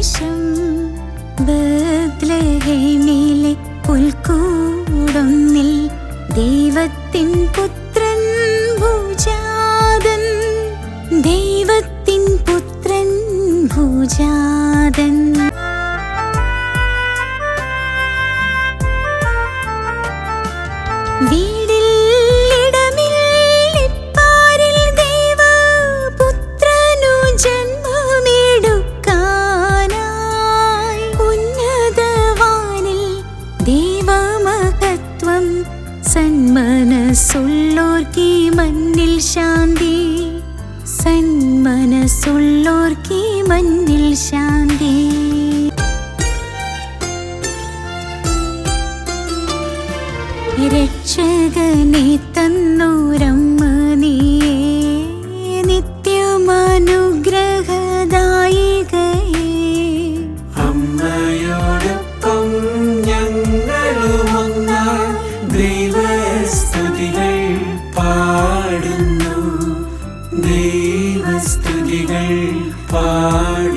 നിമിഷം ബദ്ലഹേമിലെ പുൽക്കൂടൊന്നിൽ ദൈവത്തിൻ പുത്രൻ ഭൂജാതൻ. ദൈവത്തിൻ പുത്രൻ ഭൂജാതൻ. വീ ദൈവമഹത്വം സന്മനസ്സുള്ളോർക്കീ മണ്ണിൽ ശാന്തി. സന്മനസ്സുള്ളോർക്കീ മണ്ണിൽ ശാന്തി. രക്ഷകനെ തന്നൂരമ്മ ദൈവസ്തുതികൾ പാടുന്നു